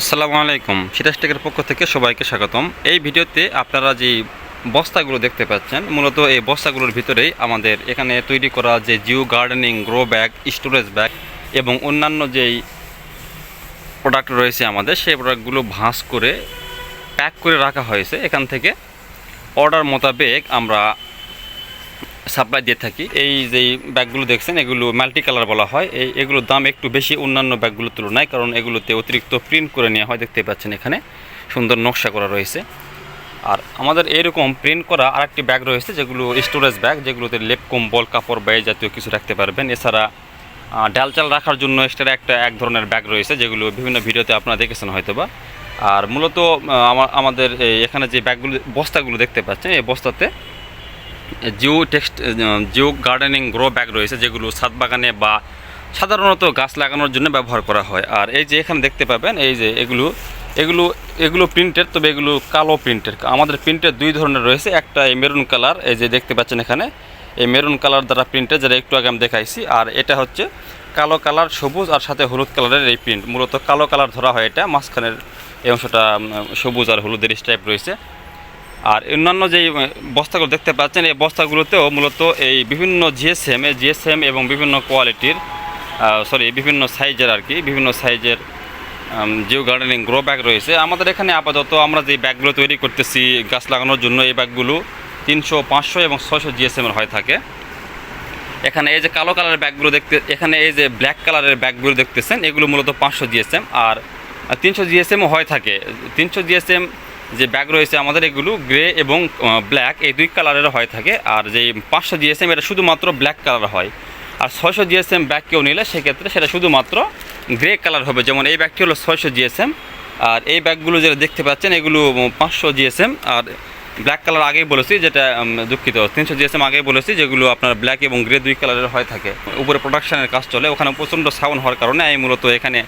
আসসালামু আলাইকুম। সিরাজটেকের পক্ষ থেকে সবাইকে স্বাগতম। এই ভিডিওতে আপনারা যে বস্তাগুলো দেখতে পাচ্ছেন, মূলত এই বস্তাগুলোর ভিতরেই আমাদের এখানে তৈরি করা যে geo gardening, grow bag, storage bag এবং অন্যান্য যেই প্রোডাক্ট রয়েছে আমাদের, সেই প্রোডাক্টগুলো ভাঁজ করে, প্যাক করে রাখা হয়েছে। এখান থেকে অর্ডার মোতাবেক আমরা সাপ্লাই দিয়ে থাকি। এই যে ব্যাগগুলো দেখছেন, এগুলো মাল্টি কালার বলা হয়। এই, এগুলোর দাম একটু বেশি, অন্যান্য ব্যাগগুলোর তুলনায়, কারণ এগুলোতে অতিরিক্ত প্রিন্ট করে নেওয়া হয় দেখতে পাচ্ছেন এখানে। সুন্দর নকশা করা রয়েছে। আর আমাদের এরকম প্রিন্ট করা আরেকটি ব্যাগ রয়েছে, যেগুলো স্টোরেজ ব্যাগ যেগুলোতে লেপ কম্বল, কাপড় ব্যয় জাতীয় কিছু রাখতে পারবেন। এছাড়া ডাল চাল রাখার জন্য এক্সট্রা একটা এক ধরনের ব্যাগ রয়েছে, যেগুলো বিভিন্ন ভিডিওতে আপনারা দেখেছেন হয়তোবা। আর মূলত আমাদের এখানে যে ব্যাগগুলো বস্তাগুলো দেখতে পাচ্ছেন, এই বস্তাতে geo text geo gardening grow bag রয়েছে, যেগুলো ছাদ বাগানে বা সাধারণত গাছ লাগানোর জন্য ব্যবহার করা হয়। আর এই যে এখানে দেখতে পাবেন, এই যে এগুলো এগুলো এগুলো প্রিন্টের, তবে এগুলো কালো প্রিন্টের। আমাদের প্রিন্টের দুই ধরনের রয়েছে, একটা এই মেরুন কালার, এই যে দেখতে পাচ্ছেন এখানে, এই মেরুন কালার দ্বারা প্রিন্টের, যেটা একটু আগে আমি দেখাইছি, আর এটা হচ্ছে কালো কালার সবুজ আর সাথে হলুদ কালারের এই প্রিন্ট। মূলত কালো কালার ধরা হয় এটা, মাঝখানের এই অংশটা সবুজ আর হলুদের স্টাইপ রয়েছে। আর অন্যান্য যে বস্তাগুলো দেখতে পাচ্ছেন, এই বস্তাগুলোতেও মূলত এই বিভিন্ন জিএসএম জিএসএম এবং বিভিন্ন কোয়ালিটির সরি বিভিন্ন সাইজের আর কি, বিভিন্ন সাইজের জিও গার্ডেনিং গ্রো ব্যাগ রয়েছে। আমাদের এখানে আপাতত আমরা যে ব্যাগগুলো তৈরি করতেছি গাছ লাগানোর জন্য, এই ব্যাগগুলো তিনশো, পাঁচশো এবং ছয়শো জিএসএমের হয়ে থাকে। এখানে এই যে কালো কালারের ব্যাগগুলো দেখতে, এখানে এই যে ব্ল্যাক কালারের ব্যাগগুলো দেখতেছেন, এগুলো মূলত পাঁচশো জিএসএম আর তিনশো জিএসএমও হয়ে থাকে। তিনশো জিএসএম যে ব্যাগ রয়েছে আমাদের, এগুলো গ্রে এবং ব্ল্যাক এই দুই কালারের হয়ে থাকে। আর যে পাঁচশো জিএসএম এটা শুধুমাত্র ব্ল্যাক কালার হয়। আর ছয়শো জিএসএম ব্যাগ কেউ নিলে, সেক্ষেত্রে সেটা শুধুমাত্র গ্রে কালার হবে। যেমন এই ব্যাগটি হলো ছয়শো জিএসএম আর এই ব্যাগগুলো যেটা দেখতে পাচ্ছেন, এগুলো পাঁচশো জিএসএম আর ব্ল্যাক কালার আগেই বলেছি, যেটা দুঃখিত। তিনশো জিএসএম আগেই বলেছি, যেগুলো আপনার ব্ল্যাক এবং গ্রে দুই কালারের হয়ে থাকে। উপরে প্রোডাকশনের কাজ চলে। ওখানে প্রচণ্ড সাউন্ড হওয়ার কারণে আমি মূলত এখানে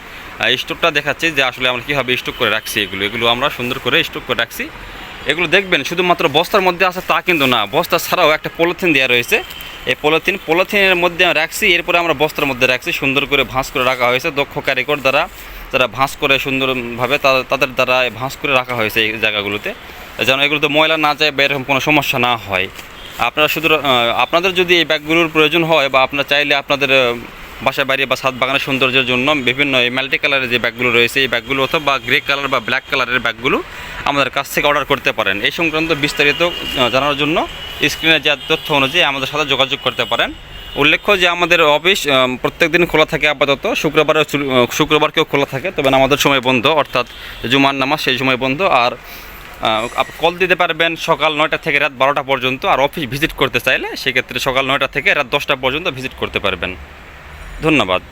স্টোকটা দেখাচ্ছি যে আসলে আমরা কীভাবে স্টোক করে রাখছি এগুলো। এগুলো আমরা সুন্দর করে স্টোক করে রাখছি। এগুলো দেখবেন, শুধুমাত্র বস্তার মধ্যে আছে তা কিন্তু না। বস্তা ছাড়াও একটা পলিথিন দেওয়া রয়েছে। এই পলিথিন পলিথিনের মধ্যে রাখছি, এরপরে আমরা বস্তার মধ্যে রাখছি, সুন্দর করে ভাঁজ করে রাখা হয়েছে। দক্ষ কারিগর দ্বারা, যারা ভাঁজ করে সুন্দরভাবে তাদের দ্বারা ভাঁজ করে রাখা হয়েছে এই জায়গাগুলোতে। যেন এগুলোতে ময়লা না যায় বা এরকম কোনো সমস্যা না হয়। আপনারা শুধু আপনাদের যদি এই ব্যাগগুলোর প্রয়োজন হয় বা আপনারা চাইলে আপনাদের বাসা বাড়ি বা ছাদ বাগানের সৌন্দর্যের জন্য বিভিন্ন এই মাল্টি কালারের যে ব্যাগগুলো রয়েছে, এই ব্যাগগুলো অথবা গ্রে কালার বা ব্ল্যাক কালারের ব্যাগগুলো আমাদের কাছ থেকে অর্ডার করতে পারেন। এই সংক্রান্ত বিস্তারিত জানার জন্য স্ক্রিনে যে তথ্য অনুযায়ী আমাদের সাথে যোগাযোগ করতে পারেন। উল্লেখ্য যে আমাদের অফিস প্রত্যেক দিন খোলা থাকে আপাতত। শুক্রবার শুক্রবারকেও খোলা থাকে, তবে আমাদের সময় বন্ধ, অর্থাৎ জুমার নামাজ সেই সময় বন্ধ। আর কল দিতে পারবেন সকাল নয়টা থেকে রাত বারোটা পর্যন্ত আর অফিস ভিজিট করতে চাইলে সেক্ষেত্রে সকাল নয়টা থেকে রাত দশটা পর্যন্ত ভিজিট করতে পারবেন। ধন্যবাদ।